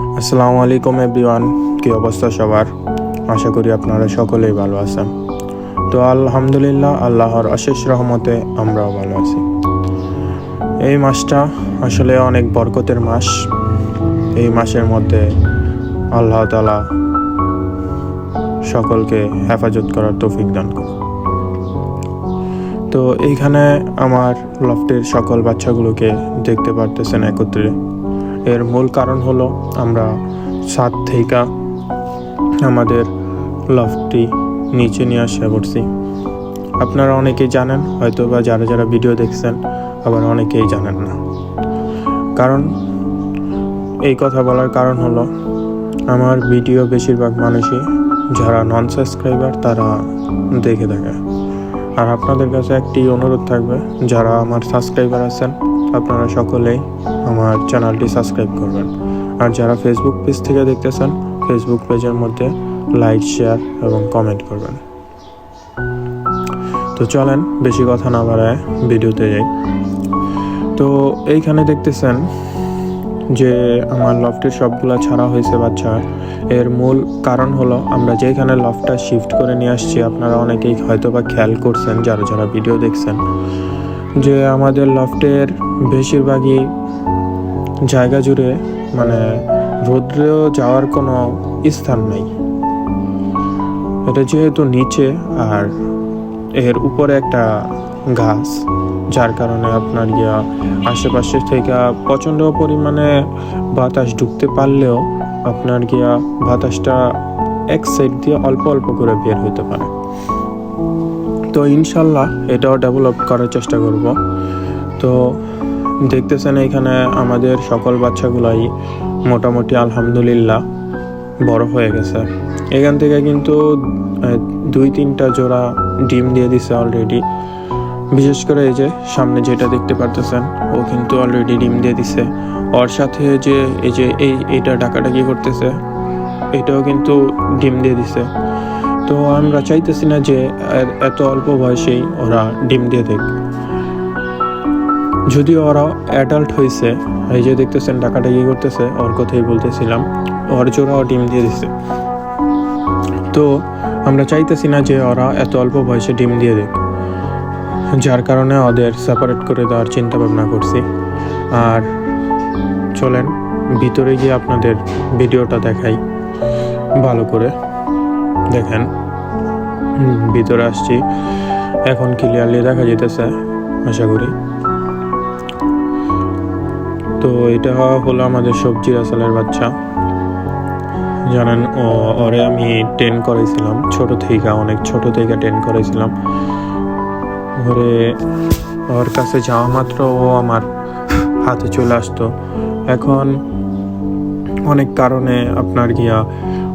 আসসালামু আলাইকুম, এভরিওয়ান। কি অবস্থা সবার? আশা করি আপনারা সকলেই ভালো আছেন। তো আলহামদুলিল্লাহ, আল্লাহর অশেষ রহমতে আমরাও ভালো আছি। এই মাসটা আসলে অনেক বরকতের মাস। এই মাসের মধ্যে আল্লাহ তালা সকলকে হেফাজত করার তৌফিক দান করুন। তো এইখানে আমার লফটের সকল বাচ্চাগুলোকে দেখতে পারতেছেন একত্রে। এর মূল কারণ হলো আমরা ছাদ থেকে আমাদের লফটি নিচে নিয়ে আসা করছি। আপনারা অনেকেই জানেন হয়তো বা যারা যারা ভিডিও দেখছেন, আবার অনেকেই জানেন না। কারণ এই কথা বলার কারণ হলো, আমার ভিডিও বেশিরভাগ মানুষই যারা নন সাবস্ক্রাইবার তারা দেখে থাকে। আর আপনাদের কাছে একটি অনুরোধ থাকবে, যারা আমার সাবস্ক্রাইবার আছেন, আপনারা সকলেই আমার চ্যানেলটি সাবস্ক্রাইব করবেন। আর যারা ফেসবুক পেজ থেকে দেখতেছেন ফেসবুক পেজের মধ্যে লাইক শেয়ার এবং কমেন্ট করবেন। তো চলেন, বেশি কথা না বাড়ায় ভিডিওতে যাই। তো এইখানে দেখতেছেন যে আমার লফটের সবগুলো ছাড়া হয়েছে বাচ্চা। এর মূল কারণ হলো, আমরা যেখানে লফটটা শিফট করে নিয়ে আসছি, আপনারা অনেকেই হয়তো বা খেয়াল করছেন, যারা যারা ভিডিও দেখছেন, যে আমাদের লফটের বেশিরভাগই জায়গা জুড়ে মানে রৌদ্রেও যাওয়ার কোনো স্থান নেই। এটা যেহেতু নিচে, আর এর উপরে একটা গাছ, যার কারণে আপনার গিয়া আশেপাশে থেকে প্রচণ্ড পরিমাণে বাতাস ঢুকতে পারলেও আপনার গিয়া বাতাসটা এক সাইড দিয়ে অল্প অল্প করে বের হতে পারে। তো ইনশাল্লাহ এটাও ডেভেলপ করার চেষ্টা করব। তো দেখতেছেন এখানে আমাদের সকল বাচ্চাগুলাই মোটামুটি আলহামদুলিল্লাহ বড় হয়ে গেছে। এখান থেকে কিন্তু দুই তিনটা জোড়া ডিম দিয়ে দিছে অলরেডি বিশেষ করে এই যে সামনে যেটা দেখতে পারতেছেন, ও কিন্তু অলরেডি ডিম দিয়ে দিছে। ওর সাথে যে, এই যে, এই, এইটা ডাকাডাকি করতেছে, এটাও কিন্তু ডিম দিয়ে দিছে। তো আমরা চাইতেছি না যে এত অল্প বয়সেই ওরা ডিম দিয়ে দেখ যদিও ওরা অ্যাডাল্ট হয়েছে এই যে দেখতেছেন ডাকাডাকি করতেছে, ওর কথাই বলতেছিলাম, ওর জোড়াও ডিম দিয়ে দিছে। তো আমরা চাইতেছি না যে ওরা এত অল্প বয়সে ডিম দিয়ে দেখ যার কারণে ওদের সেপারেট করে দেওয়ার চিন্তা ভাবনা করছি। আর চলেন, ভিতরে গিয়ে আপনাদের ভিডিওটা দেখাই, ভালো করে। দেখেন, ভিতরে আসছি, এখন ক্লিয়ারলি দেখা যেতেছে আশা করি। তো এটা হলো আমাদের সবজি রাসালের বাচ্চা। জানেন ওরে আমি টেন করেছিলাম ছোট থেকে অনেক ছোট থেকে টেন করেছিলাম ওরে, ওর কাছে যাওয়া মাত্র ও আমার হাতে চলে আসতো। এখন অনেক কারণে আপনার গিয়া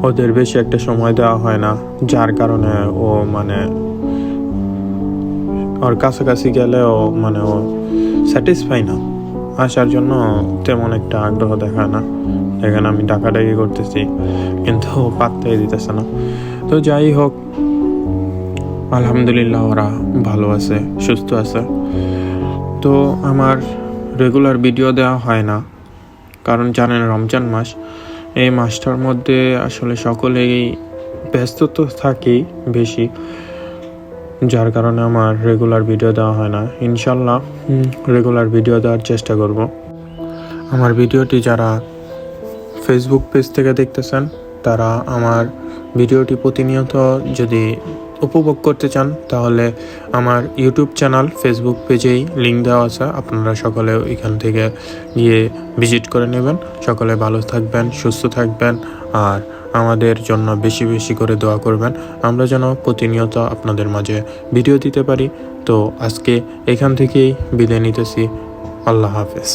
ওদের বেশি একটা সময় দেওয়া হয় না, যার কারণে ও মানে ওর কাছাকাছি গেলে ও মানে ও স্যাটিসফাই না। আসার জন্য তেমন একটা আগ্রহ দেখায় না। এখানে আমি ডাকাডাকি করতেছি, কিন্তু পাত্তাই দিতেছে না। তো যাই হোক, আলহামদুলিল্লাহ ওরা ভালো আছে, সুস্থ আছে। তো আমার রেগুলার ভিডিও দেওয়া হয় না, কারণ জানেন রমজান মাস। এই মাসটার মধ্যে আসলে সকলেই ব্যস্ত তো থাকি বেশি। যার কারণে আমার রেগুলার ভিডিও দেওয়া হয় না। ইনশাল্লাহ রেগুলার ভিডিও দেওয়ার চেষ্টা করব। আমার ভিডিওটি যারা ফেসবুক পেজ থেকে দেখতেছেন তারা আমার ভিডিওটি প্রতিনিয়ত যদি উপভোগ করতে চান তাহলে আমার ইউটিউব চ্যানেল ফেসবুক পেজেই লিঙ্ক দেওয়া আছে। আপনারা সকলে এখান থেকে গিয়ে ভিজিট করে নেবেন। সকলে ভালো থাকবেন সুস্থ থাকবেন আর আমাদের জন্য বেশি বেশি করে দোয়া করবেন। আমরা যেন প্রতিনিয়ত আপনাদের মাঝে ভিডিও দিতে পারি। তো আজকে এখান থেকেই বিদায় নিতেছি। আল্লাহ হাফেজ।